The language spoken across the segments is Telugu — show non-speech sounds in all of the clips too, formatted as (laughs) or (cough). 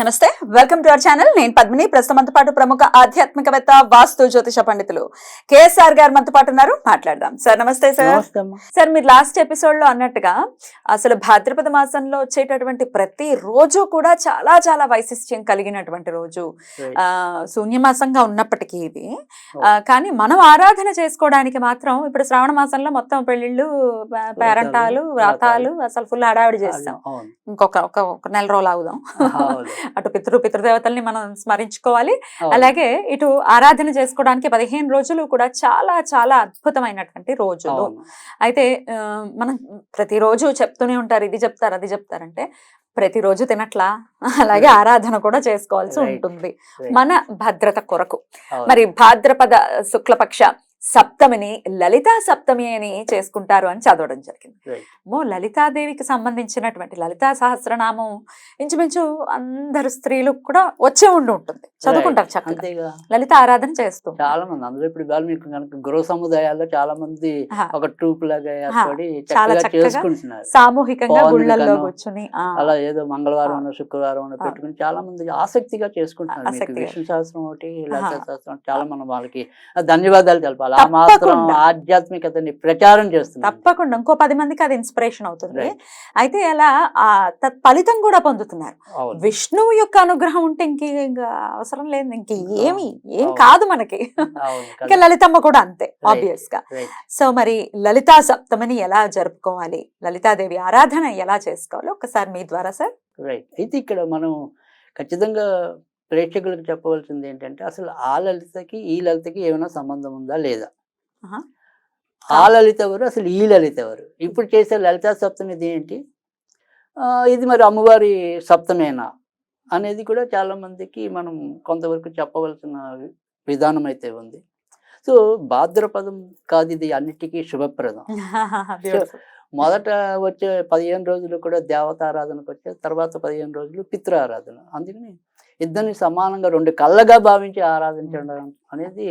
నమస్తే వెల్కమ్ టు అవర్ ఛానల్ నేను పద్మిని. ప్రస్తుతం పాటు ప్రముఖ ఆధ్యాత్మికవేత్త వాస్తు జ్యోతిష పండితులు కేఎస్ఆర్ గారు మనతో పాటు ఉన్నారు. మాట్లాడదాం. సార్ నమస్తే సార్. సార్ మీరు లాస్ట్ ఎపిసోడ్లో అన్నట్టుగా అసలు భాద్రపద మాసంలో వచ్చేటటువంటి ప్రతి రోజు కూడా చాలా చాలా వైశిష్ట్యం కలిగినటువంటి రోజు. ఆ శూన్యమాసంగా ఉన్నప్పటికీ ఇది. కానీ మనం ఆరాధన చేసుకోవడానికి మాత్రం ఇప్పుడు శ్రావణ మాసంలో మొత్తం పెళ్ళిళ్ళు పేరంటాలు వ్రతాలు అసలు ఫుల్ హడావిడి చేస్తాం. ఇంకొక ఒక నెల రోజులు ఆగుదాం. అటు పితృ పితృదేవతల్ని మనం స్మరించుకోవాలి. అలాగే ఇటు ఆరాధన చేసుకోవడానికి పదిహేను రోజులు కూడా చాలా చాలా అద్భుతమైనటువంటి రోజులు. అయితే మనం ప్రతిరోజు చెప్తూనే ఉంటారు ఇది చెప్తారు అది చెప్తారంటే ప్రతిరోజు తినట్లా (laughs) అలాగే. ఆరాధన కూడా చేసుకోవాల్సి. ఉంటుంది. మన భద్రత కొరకు. మరి భాద్రపద శుక్లపక్ష సప్తమిని లలితా సప్తమి అని చేసుకుంటారు అని చదవడం జరిగింది. మో లలితాదేవికి సంబంధించినటువంటి లలితా సహస్రనామం ఇంచుమించు అందరు స్త్రీలు కూడా వచ్చే ఉండి ఉంటుంది. చదువుకుంటారు చక్కగా. లలిత ఆరాధన చేస్తూ చాలా మంది అందులో ఇప్పుడు ఇవాళ మీకు కనుక గృహ సముదాయాల్లో చాలా మంది. ఒక ట్రూప్ లాగా చాలా చేసుకుంటున్నారు. సామూహికంగా గుళ్ళల్లో కూర్చుని అలా ఏదో మంగళవారం శుక్రవారం. పెట్టుకుని చాలా మంది ఆసక్తిగా చేసుకుంటున్నారు. విష్ణు సహస్రం ఒకటి లలిత చాలా మనం వాళ్ళకి ధన్యవాదాలు తెలపాలి. మాత్రం. ఆధ్యాత్మికతని ప్రచారం చేస్తున్నారు తప్పకుండా. ఇంకో పది మందికి అది ఇన్స్పిరేషన్ అవుతుంది. అయితే అలా ఫలితం కూడా పొందుతున్నారు. విష్ణువు యొక్క అనుగ్రహం ఉంటే ఇంక ఇంకా అవసరం లేదు. ఇంక ఏమి ఏం. కాదు మనకి. ఇంకా లలితమ్మ కూడా అంతే. ఆబ్వియస్గా. సో మరి లలితా సప్తమిని ఎలా జరుపుకోవాలి? లలితాదేవి ఆరాధన ఎలా చేసుకోవాలి ఒకసారి మీ ద్వారా సార్? రైట్ అయితే ఇక్కడ మనం ఖచ్చితంగా ప్రేక్షకులకు చెప్పవలసింది ఏంటంటే అసలు ఆ లలితకి ఈ లలితకి ఏమైనా సంబంధం ఉందా లేదా. ఆ లలిత ఎవరు? అసలు ఈ లలిత ఎవరు? ఇప్పుడు చేసే లలితా సప్తమి ఇది ఏంటి? ఇది మరి అమ్మవారి సప్తమేనా? అనేది కూడా చాలా మందికి మనం కొంతవరకు చెప్పవలసిన విధానం అయితే ఉంది. సో భాద్రపదం కాదు ఇది అన్నిటికీ శుభప్రదం. (laughs) మొదట వచ్చే పదిహేను రోజులు కూడా దేవతారాధనకు వచ్చే తర్వాత పదిహేను రోజులు పితృ ఆరాధన. అందుకని ఇద్దరిని సమానంగా రెండు కళ్ళగా భావించి ఆరాధించడం అనేది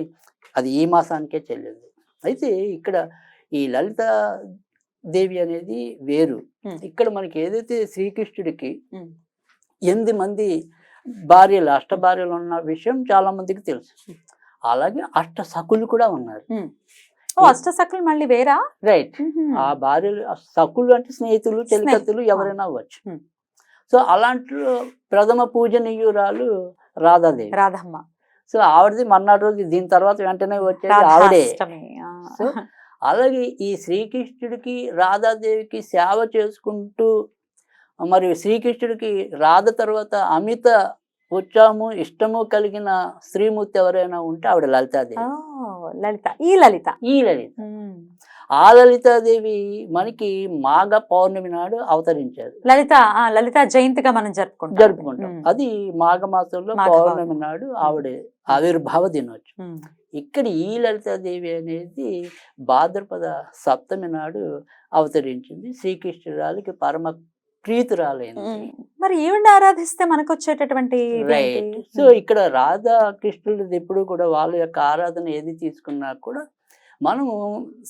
అది ఈ మాసానికే చెల్లింది అయితే ఇక్కడ ఈ లలిత దేవి అనేది వేరు. ఇక్కడ మనకి ఏదైతే శ్రీకృష్ణుడికి. ఎనిమిది మంది భార్యలు అష్ట భార్యలు ఉన్న విషయం చాలా మందికి తెలుసు. అలాగే అష్ట సకులు కూడా ఉన్నారు. ఓ అష్టసకులు మళ్ళీ వేరా? రైట్. ఆ భార్యలు సకులు అంటే స్నేహితులు చెలికత్తులు ఎవరైనా అవ్వచ్చు. సో అలాంటి ప్రథమ పూజనీయురాలు రాధాదేవి. రాధమ్మ. సో ఆవిడది మర్నాడు రోజు దీని తర్వాత వెంటనే వచ్చేది ఆవిడే. సో అలాగే ఈ శ్రీకృష్ణుడికి రాధాదేవికి సేవ చేసుకుంటూ మరి శ్రీకృష్ణుడికి రాధ తర్వాత అమిత ఉత్సాహము ఇష్టము కలిగిన స్త్రీమూర్తి ఎవరైనా ఉంటే ఆవిడ లలితాదేవి. లలిత. ఈ లలిత. ఈ లలిత. ఆ లలితాదేవి మనకి మాఘ పౌర్ణమి నాడు అవతరించారు లలిత లలిత జయంతిగా మనం జరుపుకుంటాం జరుపుకుంటాం. అది మాఘ మాసంలో పౌర్ణమి. నాడు ఆవిడ ఆవిర్భావ దినోత్సవం. ఇక్కడ ఈ లలితాదేవి అనేది భాద్రపద సప్తమి నాడు అవతరించింది శ్రీకృష్ణురాలికి పరమ ప్రీతురాలైంది. మరి ఈవిడ ఆరాధిస్తే మనకు వచ్చేటటువంటి రైట్? సో ఇక్కడ రాధా కృష్ణుడిది ఎప్పుడు కూడా వాళ్ళ యొక్క ఆరాధన ఏది తీసుకున్నా కూడా మనము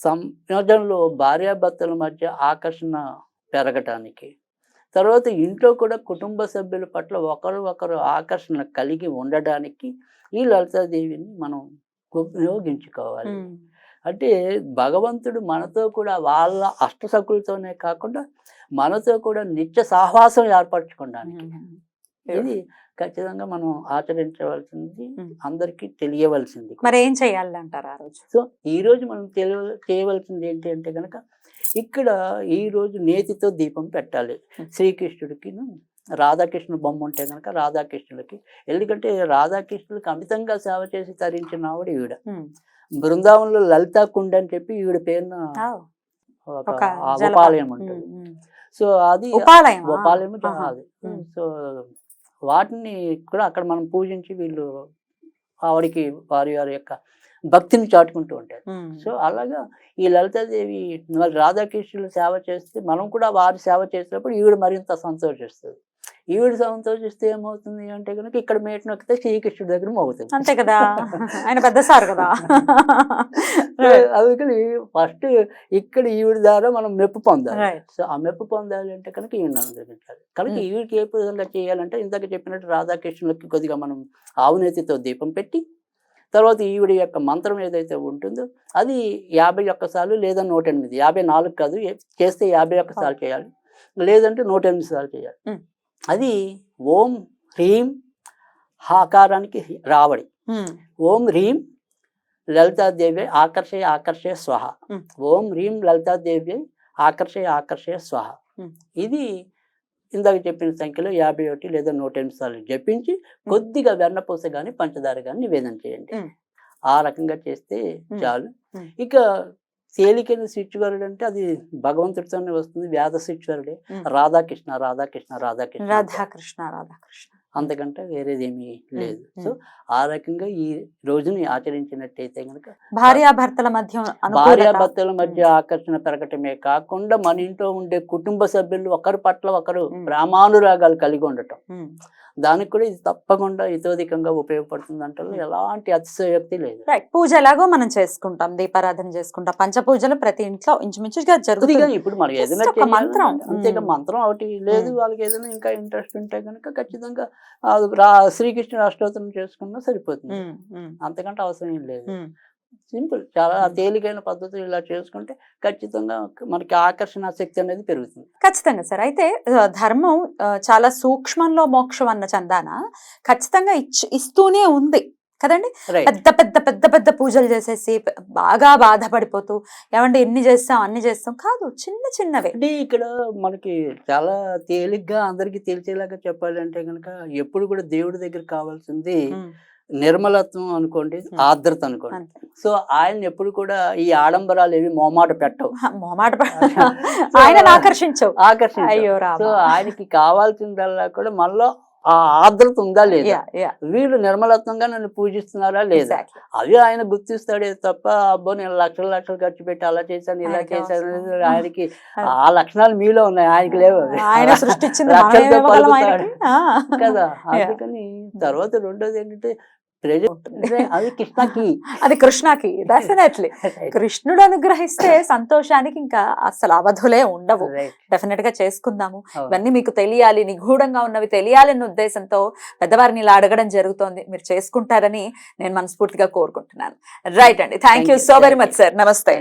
సమాజంలో భార్యాభర్తల మధ్య ఆకర్షణ పెరగటానికి తర్వాత ఇంట్లో కూడా కుటుంబ సభ్యుల పట్ల ఒకరు ఒకరు ఆకర్షణ కలిగి ఉండడానికి ఈ లలితాదేవిని మనం ఉపయోగించుకోవాలి. అంటే భగవంతుడు మనతో కూడా వాళ్ళ అష్టసకులతోనే కాకుండా మనతో కూడా నిత్య సహవాసం ఏర్పరచుకోవడానికి. ఇది ఖచ్చితంగా మనం ఆచరించవలసింది. అందరికీ తెలియవలసింది మరి ఏం చేయాలి అంటారు ఆ రోజు సో ఈ రోజు మనం తెలియ చేయవలసింది ఏంటి అంటే కనుక ఇక్కడ ఈ రోజు నేతితో దీపం పెట్టాలి. శ్రీకృష్ణుడికి రాధాకృష్ణుడు బొమ్మ ఉంటే కనుక రాధాకృష్ణులకి ఎందుకంటే రాధాకృష్ణులకి అమితంగా సేవ చేసి తరించిన ఆవిడ ఈవిడ. బృందావనంలో లలితా కుండ అని చెప్పి ఈవిడ పేరున ఒక. ఉపాలయం ఉంటుంది. సో అది ఉపాలయం ఉపాలయం. అది. సో వాటిని కూడా అక్కడ మనం పూజించి వీళ్ళు ఆవిడకి వారి వారి యొక్క భక్తిని చాటుకుంటూ ఉంటారు. సో అలాగా ఈ లలితాదేవి మరి రాధాకృష్ణులు సేవ చేస్తే మనం కూడా వారి సేవ చేసినప్పుడు ఈవిడ మరింత సంతోషిస్తుంది ఈవిడ సంతోషిస్తే ఏమవుతుంది అంటే కనుక ఇక్కడ మేట నొక్కితే శ్రీకృష్ణుడి దగ్గర మోగుతుంది అంతే కదా? ఆయన పెద్ద సార్ కదా? (laughs) అందుకని ఫస్ట్ ఇక్కడ ఈవిడ ద్వారా మనం మెప్పు పొందాలి. సో ఆ మెప్పు పొందాలి అంటే కనుక ఈవిడ అనుగ్రహించాలి కనుక Hmm. ఈవిడికి ఏ విధంగా చేయాలంటే ఇందాక చెప్పినట్టు రాధాకృష్ణులకి కొద్దిగా మనం ఆవునేతితో దీపం పెట్టి తర్వాత ఈవిడ యొక్క మంత్రం ఏదైతే ఉంటుందో అది యాభై ఒక్క సార్లు లేదా నూట ఎనిమిది యాభై నాలుగు కాదు చేస్తే యాభై ఒక్క సార్లు చేయాలి. లేదంటే నూట ఎనిమిది సార్లు చేయాలి. Hmm. అది ఓం హ్రీం హాకారానికి రావడి. ఓం హ్రీం లలితాదేవి ఆకర్షయ ఆకర్షయ స్వహ. ఓం హ్రీం లలితాదేవి ఆకర్షయ ఆకర్షయ స్వహ. ఇది ఇందాక చెప్పిన సంఖ్యలో యాభై ఒకటి లేదా నూట ఎనిమిది సార్లు జపించి కొద్దిగా వెన్నపూస కానీ పంచదార కానీ నివేదన చేయండి. ఆ రకంగా చేస్తే. చాలు. ఇక తేలికైన స్విచ్వరుడు అంటే అది భగవంతుడితోనే వస్తుంది వేద స్విచ్వరుడే. రాధాకృష్ణ రాధాకృష్ణ రాధాకృష్ణ రాధాకృష్ణ రాధాకృష్ణ అంతకంటే వేరేదేమీ లేదు. సో ఆ రకంగా ఈ రోజుని ఆచరించినట్టయితే కనుక భార్యాభర్తల మధ్య. భార్యాభర్తల మధ్య ఆకర్షణ పెరగటమే కాకుండా మన ఇంట్లో ఉండే కుటుంబ సభ్యులు ఒకరి పట్ల ఒకరు. ప్రేమానురాగాలు కలిగి ఉండటం. దానికి కూడా ఇది తప్పకుండా ఇతోధికంగా ఉపయోగపడుతుంది అంటే ఎలాంటి అతిశయోక్తి లేదు రైట్ పూజ ఎలాగో మనం చేసుకుంటాం దీపారాధన చేసుకుంటాం పంచపూజలు ప్రతి ఇంట్లో ఇంచుమించుగా జరుగుతుంది ఇప్పుడు మనం Just ఏదైనా మంత్రం. అంతేగా Hmm. మంత్రం ఒకటి లేదు Hmm. వాళ్ళకి ఏదైనా ఇంకా ఇంట్రెస్ట్ ఉంటే కనుక ఖచ్చితంగా ఆ రా శ్రీకృష్ణుడు అష్టోత్తరం చేసుకున్నా సరిపోతుంది. అంతకంటే అవసరం ఏం లేదు. సింపుల్. చాలా. తేలికైన పద్ధతులు ఇలా చేసుకుంటే ఖచ్చితంగా మనకి ఆకర్షణ శక్తి అనేది పెరుగుతుంది. ఖచ్చితంగా సార్. అయితే ధర్మం చాలా సూక్ష్మంలో మోక్షం అన్న చందాన ఖచ్చితంగా ఇస్తూనే ఉంది. కదండి? పెద్ద పెద్ద పెద్ద పెద్ద పూజలు చేసేసి బాగా బాధపడిపోతూ ఏమంటే ఎన్ని చేస్తాం అన్ని చేస్తాం కాదు చిన్న చిన్నవే. అంటే ఇక్కడ మనకి చాలా తేలిగ్గా అందరికీ తెలిసేలాగా చెప్పాలంటే కనుక ఎప్పుడు కూడా దేవుడి దగ్గర కావాల్సింది. నిర్మలత్వం అనుకోండి. ఆర్ద్రత అనుకోండి. సో ఆయన ఎప్పుడు కూడా ఈ ఆడంబరాలు ఏవి మోమాట పెట్టవు. మొమాట (laughs) (laughs) ఆయన ఆకర్షించవు. ఆకర్షించవు. అయ్యో సో ఆయనకి కావాల్సిందల్లా కూడా మనలో ఆ ఆర్ద్రత ఉందా లేదా? వీళ్ళు నిర్మలత్వంగా నన్ను పూజిస్తున్నారా లేదా. అవి ఆయన గుర్తిస్తాడే తప్ప అబ్బో నేను లక్షల లక్షలు ఖర్చు పెట్టి అలా చేశాను ఇలా చేశాను ఆయనకి ఆ లక్షణాలు మీలో ఉన్నాయి ఆయనకి లేవు. (laughs) కదా. అందుకని తర్వాత రెండోది ఏంటంటే అది కృష్ణకి. (laughs) అది కృష్ణకి డెఫినెట్లీ (laughs) కృష్ణుడు అనుగ్రహిస్తే సంతోషానికి ఇంకా అసలు అవధులే ఉండవు. డెఫినెట్గా చేసుకుందాము. ఇవన్నీ మీకు తెలియాలి నిగూఢంగా ఉన్నవి తెలియాలన్న ఉద్దేశంతో పెద్దవారిని ఇలా అడగడం జరుగుతోంది. మీరు చేసుకుంటారని నేను మనస్ఫూర్తిగా కోరుకుంటున్నాను. రైట్ అండి. Thank you so very much sir నమస్తే